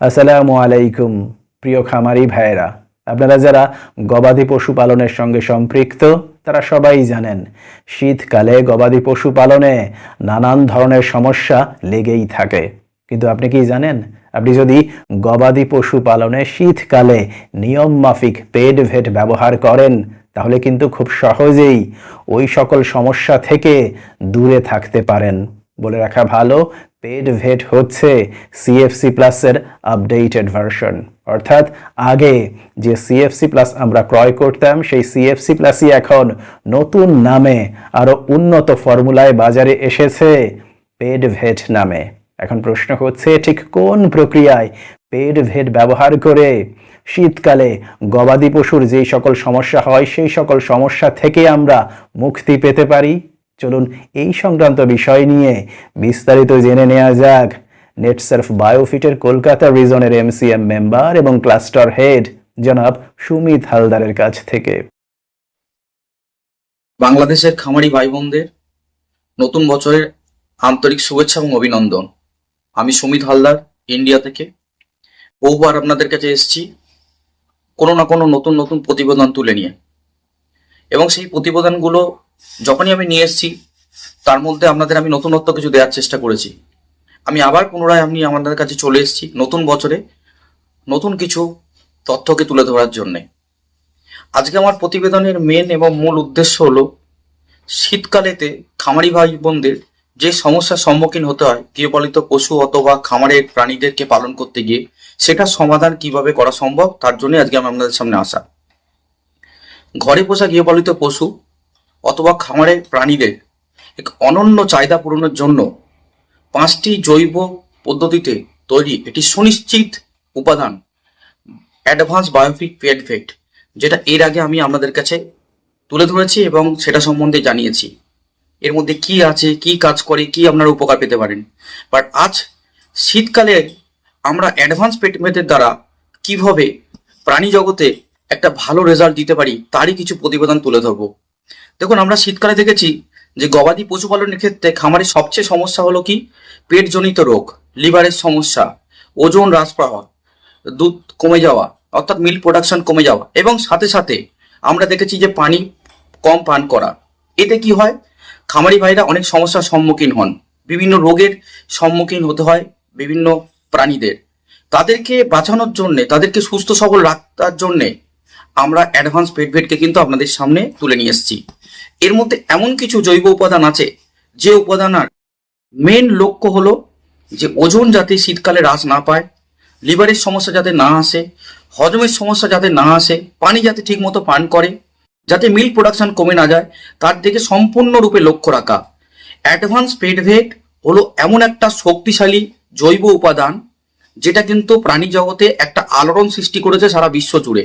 আসসালামু আলাইকুম, প্রিয় খামারি ভাইয়েরা। আপনারা যারা গবাদি পশু পালনের সঙ্গে সম্পৃক্ত, তারা সবাই জানেন, শীতকালে গবাদি পশু পালনে নানান ধরনের সমস্যা লেগেই থাকে। কিন্তু আপনি কি জানেন? আপনি যদি গবাদি পশু পালনে শীতকালে নিয়ম মাফিক পেড ভেট ব্যবহার করেন, তাহলে কিন্তু খুব সহজেই ওই সকল সমস্যা থেকে দূরে থাকতে পারেন। বলে রাখা ভালো পেড ভেট হচ্ছে সিএফসি প্লাসের আপডেটেড ভার্সন অর্থাৎ আগে যে সিএফসি প্লাস আমরা ক্রয় করতাম, সেই সিএফসি প্লাসই এখন নতুন নামে আরও উন্নত ফর্মুলায় বাজারে এসেছে পেড ভেট নামে। এখন প্রশ্ন হচ্ছে, ঠিক কোন প্রক্রিয়ায় পেড ভেট ব্যবহার করে শীতকালে গবাদি পশুর যেই সকল সমস্যা হয়, সেই সকল সমস্যা থেকে আমরা মুক্তি পেতে পারি? চলুন এই সংক্রান্ত বিষয় নিয়ে বিস্তারিত জেনে নেওয়া যাক। নেটসার্ফ বায়োফিটের কলকাতা রিজনের এমসিএম মেম্বার এবং ক্লাস্টার হেড জনাব সুমিত হালদারের কাছ থেকে। বাংলাদেশের খামারি ভাই বোনদের নতুন বছরের আন্তরিক শুভেচ্ছা এবং অভিনন্দন। আমি সুমিত হালদার ইন্ডিয়া থেকে। বহুবার আপনাদের কাছে এসেছি কোনো না কোনো নতুন নতুন প্রতিবেদন তুলে নিয়ে। এবং সেই প্রতিবেদনগুলো যখনই আমি নিয়ে এসেছি, তার মধ্যে আপনাদের আমি নতুনত্ব কিছু দেওয়ার চেষ্টা করেছি। আমি আবার পুনরায় আমি আমাদের কাছে চলে এসেছি নতুন বছরে, নতুন কিছু তথ্যকে তুলে ধরার জন্যে। আজকে আমার প্রতিবেদনের মেন এবং মূল উদ্দেশ্য হলো, শীতকালেতে খামারি ভাই বোনদের যে সমস্যার সম্মুখীন হতে হয়, গৃহপালিত পশু অথবা খামারের প্রাণীদেরকে পালন করতে গিয়ে, সেটার সমাধান কীভাবে করা সম্ভব, তার জন্য আজকে আমি আপনাদের সামনে আসা। ঘরে পোষা গৃহপালিত পশু অথবা খামারের প্রাণীদের এক অনন্য চাহিদা পূরণের জন্য পাঁচটি জৈব পদ্ধতিতে তৈরি এটি সুনিশ্চিত উপাদান অ্যাডভান্স বায়োফিক পেডভেট যেটা এর আগে আমি আপনাদের কাছে তুলে ধরেছি এবং সেটা সম্বন্ধে জানিয়েছি। এর মধ্যে কি আছে, কি কাজ করে, কি আপনারা উপকার পেতে পারেন। বাট আজ শীতকালে আমরা অ্যাডভান্স পেটমেটের দ্বারা কীভাবে প্রাণী জগতে একটা ভালো রেজাল্ট দিতে পারি, তারই কিছু প্রতিবেদন তুলে ধরবো। দেখুন, আমরা শীতকালে দেখেছি যে গবাদি পশুপালনের ক্ষেত্রে খামারের সবচেয়ে সমস্যা হলো কি? পেটজনিত রোগ, লিভারের সমস্যা, ওজন হ্রাস পাওয়া দুধ কমে যাওয়া, অর্থাৎ মিল্ক প্রোডাকশন কমে যাওয়া এবং সাথে সাথে আমরা দেখেছি যে পানি কম পান করা। এতে কি হয়? খামারি ভাইরা অনেক সমস্যার সম্মুখীন হন। বিভিন্ন রোগের সম্মুখীন হতে হয় বিভিন্ন প্রাণীদের। তাদেরকে বাঁচানোর জন্যে, তাদেরকে সুস্থ সবল রাখার জন্যে আমরা অ্যাডভান্স পেটভেটকে কিন্তু আপনাদের সামনে তুলে নিয়ে এসেছি। এর মধ্যে এমন কিছু জৈব উপাদান আছে, যে উপাদানার মেন লক্ষ্য হলো যে ওজন যাতে শীতকালে হ্রাস না পায় লিভারের সমস্যা যাতে না আসে, হজমের সমস্যা যাতে না আসে, পানি যাতে ঠিক মতো পান করে, যাতে মিল্ক প্রোডাকশন কমে না যায়, তার দিকে সম্পূর্ণরূপে লক্ষ্য রাখা। অ্যাডভান্স পেটভেট হলো এমন একটা শক্তিশালী জৈব উপাদান, যেটা কিন্তু প্রাণী জগতে একটা আলোড়ন সৃষ্টি করেছে সারা বিশ্ব জুড়ে।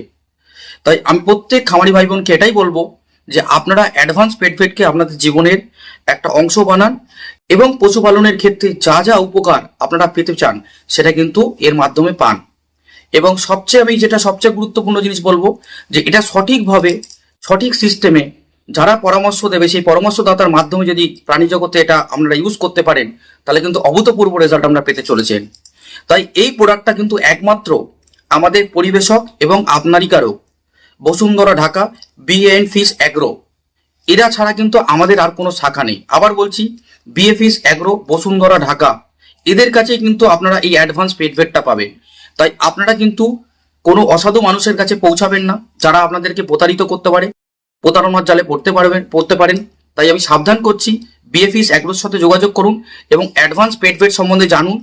তাই আমি প্রত্যেক খামারি ভাই বোনকে এটাই বলব যে আপনারা অ্যাডভান্স পেটভেটকে আপনাদের জীবনের একটা অংশ বানান এবং পশুপালনের ক্ষেত্রে যা যা উপকার আপনারা পেতে চান সেটা কিন্তু এর মাধ্যমে পান। এবং সবচেয়ে আমি যেটা সবচেয়ে গুরুত্বপূর্ণ জিনিস বলব যে এটা সঠিকভাবে, সঠিক সিস্টেমে যারা পরামর্শ দেবে, সেই পরামর্শদাতার মাধ্যমে যদি প্রাণী জগতে এটা আপনারা ইউজ করতে পারেন, তাহলে কিন্তু অভূতপূর্ব রেজাল্ট আমরা পেতে চলেছেন। তাই এই প্রোডাক্টটা কিন্তু একমাত্র আমাদের পরিবেশক এবং আপনারিকারও Bashundhara, Dhaka BN fish agro. এরা ছাড়া কিন্তু আমাদের আর কোনো শাখা নেই। আবার বলছি বিএফিস অ্যাগ্রো, বসুন্ধরা, ঢাকা, এদের কাছেই কিন্তু আপনারা এই অ্যাডভান্স পেটভেটটা পাবেন। তাই আপনারা কিন্তু কোনো অসাধু মানুষের কাছে পৌঁছাবেন না, যারা আপনাদেরকে প্রতারিত করতে পারে, প্রতারণার জালে পড়তে পারবেন, পড়তে পারেন। তাই আমি সাবধান করছি বিএফিস অ্যাগ্রোর সাথে যোগাযোগ করুন এবং অ্যাডভান্স পেটভেট সম্বন্ধে জানুন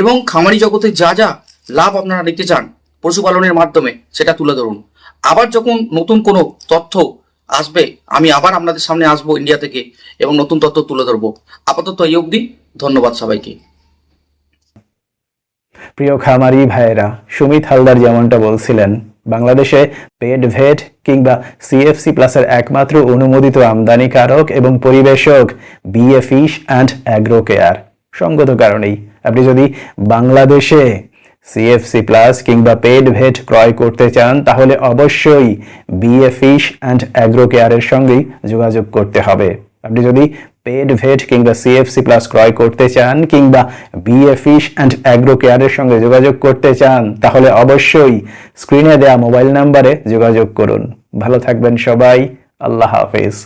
এবং খামারি জগতে যা যা লাভ আপনারা নিতে চান, পশুপালনের মাধ্যমে, সেটা তুলে ধরুন। আবার যখন নতুন কোনো তথ্য আসবে, আমি আবার আপনাদের সামনে আসব ইন্ডিয়া থেকে এবং নতুন তথ্য তুলে ধরবো। আপাতত এই অবধি, ধন্যবাদ সবাইকে। প্রিয় খামারি ভাইয়েরা, সুমিত হালদার যেমনটা বলছিলেন, বাংলাদেশে পেড ভেট কিংবা সিএফসি প্লাসের একমাত্র অনুমোদিত আমদানিকারক এবং পরিবেশক BA fish and agro care সঙ্গত কারণেই, আপনি যদি বাংলাদেশে সিএফসি প্লাস কিংবা পেড ভেট ক্রয় করতে চান, তাহলে অবশ্যই বিএ ফিশ অ্যান্ড অ্যাগ্রো কেয়ারের সঙ্গেই যোগাযোগ করতে হবে। আপনি যদি পেড ভেট কিংবা সিএফসি প্লাস ক্রয় করতে চান কিংবা বিএ ফিশ অ্যান্ড অ্যাগ্রো কেয়ারের সঙ্গে যোগাযোগ করতে চান, তাহলে অবশ্যই স্ক্রিনে দেয়া মোবাইল নাম্বারে যোগাযোগ করুন। ভালো থাকবেন সবাই, আল্লাহ হাফেজ।